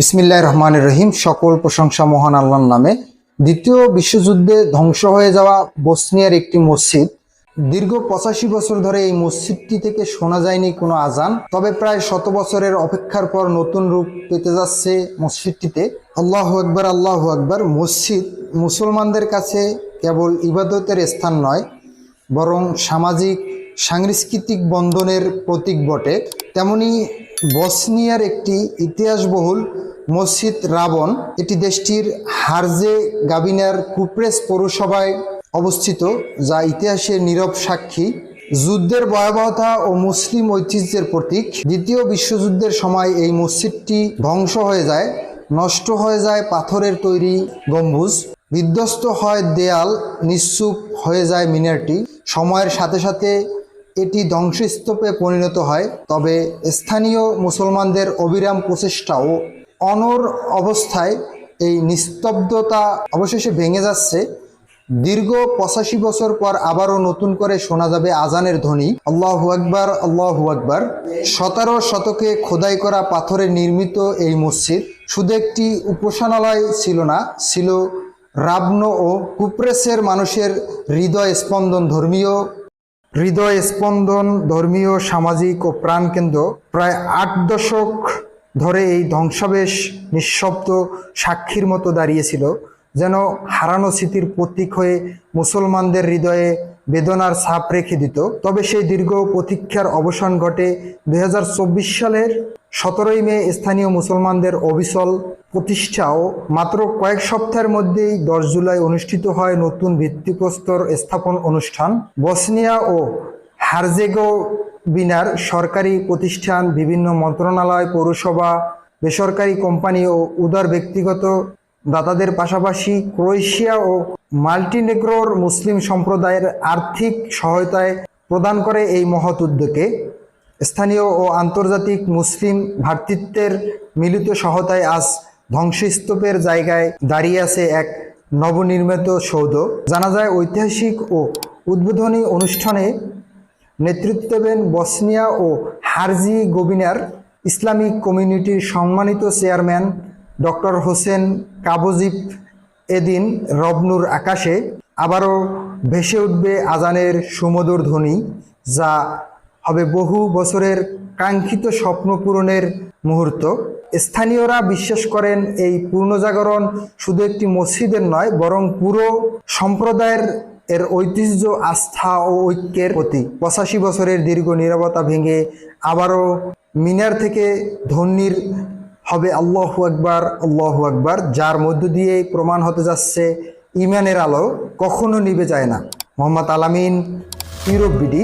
বিসমিল্লাহ রহমান রহিম। সকল প্রশংসা মহান আল্লাহর নামে। দ্বিতীয় বিশ্বযুদ্ধে ধ্বংস হয়ে যাওয়া বসনিয়ার একটি মসজিদ। দীর্ঘ পঁচাশি বছর ধরে এই মসজিদটি থেকে শোনা যায়নি কোনো আজান। তবে প্রায় শত বছরের অপেক্ষার পর নতুন রূপ পেতে যাচ্ছে মসজিদটিতে। আল্লাহ আকবর আল্লাহ আকবর। মসজিদ মুসলমানদের কাছে কেবল ইবাদতের স্থান নয়, বরং সামাজিক, সাংস্কৃতিক বন্ধনের প্রতীক বটে। তেমনি বসনিয়ার একটি ইতিহাসবহুল মসজিদ রাবণ, এটি দেশটির হারজে গাবিনার কুপ্রেস পৌরসভায় অবস্থিত, যা ইতিহাসের নীরব সাক্ষী। যুদ্ধের ভয়াবহতা ও মুসলিম ঐতিহ্যের প্রতীক। দ্বিতীয় বিশ্বযুদ্ধের সময় এই মসজিদটি ধ্বংস হয়ে যায়, নষ্ট হয়ে যায় পাথরের তৈরি গম্বুজ, বিধ্বস্ত হয় দেয়াল, নিশ্চুপ হয়ে যায় মিনারটি। সময়ের সাথে সাথে এটি ধ্বংসস্তূপে পরিণত হয়, তবে স্থানীয় মুসলমানদের অবিরাম প্রচেষ্টা ও অনর অবস্থায় এই নিস্তব্ধতা অবশেষে ভেঙে যাচ্ছে। দীর্ঘ পঁচাশি বছর পর আবারও নতুন করে শোনা যাবে আজানের ধ্বনি। আল্লাহু আকবার আল্লাহু আকবার। সতেরো শতকে খোদাই করা পাথরে নির্মিত এই মসজিদ শুধু একটি উপাসনালয় ছিল না, ছিল রাবণ ও কুপ্রেসের মানুষের হৃদয় স্পন্দন ধর্মীয়, হৃদয় স্পন্দন ধর্মীয়, সামাজিক ও প্রাণকেন্দ্র। প্রায় আট দশক ধরে এই ধ্বংসাবেশ নিঃশব্দ সাক্ষীর মতো দাঁড়িয়েছিল, যেন হারানো স্মৃতির প্রতীক হয়ে মুসলমানদের হৃদয়ে বেদনার ছাপ রেখে দিত। তবে সেই দীর্ঘ প্রতীক্ষার অবসান ঘটে দু হাজার চব্বিশ সালের সতেরোই মে স্থানীয় মুসলমানদের অবিচল প্রতিষ্ঠাও। মাত্র কয়েক সপ্তাহের মধ্যেই দশ জুলাই অনুষ্ঠিত হয় নতুন ভিত্তিপ্রস্তর স্থাপন অনুষ্ঠান। বসনিয়া ও হারজেগো বিনার সরকারি প্রতিষ্ঠান, বিভিন্ন মন্ত্রণালয়, পৌরসভা, বেসরকারি কোম্পানি ও উদার ব্যক্তিগত দাতাদের পাশাপাশি ক্রোয়েশিয়া ও মাল্টিনেগ্রোর মুসলিম সম্প্রদায়ের আর্থিক সহায়তায় প্রদান করে এই মহৎ উদ্যোগে। স্থানীয় ও আন্তর্জাতিক মুসলিম ভ্রাতৃত্বের মিলিত সহায়তায় আজ ধ্বংসস্তূপের জায়গায় দাঁড়িয়ে আছে এক নবনির্মিত সৌধ। জানা যায়, ঐতিহাসিক ও উদ্বোধনী অনুষ্ঠানে নেতৃত্ব দেবেন বসনিয়া ও হারজি গোবিনার ইসলামিক কমিউনিটির সম্মানিত চেয়ারম্যান ডক্টর হোসেন কাবজিব এদিন রবনুর আকাশে আবারও ভেসে উঠবে আজানের সুমধুর ধ্বনি, যা হবে বহু বছরের কাঙ্ক্ষিত স্বপ্ন পূরণের মুহূর্ত। স্থানীয়রা বিশ্বাস করেন এই পূর্ণজাগরণ শুধু একটি মসজিদের নয়, বরং পুরো সম্প্রদায়ের এর ঐতিহ্য, আস্থা ও ঐক্যের প্রতি পঁচাশি বছরের দীর্ঘ নিরবতা ভেঙে আবারও মিনার থেকে ধন্যীর হবে আল্লাহ আকবার আল্লাহ আকবার, যার মধ্য দিয়ে প্রমাণ হতে যাচ্ছে ইমানের আলো কখনো নিবে যায় না। মোহাম্মদ আলামিন, ইউরোপ বিডি।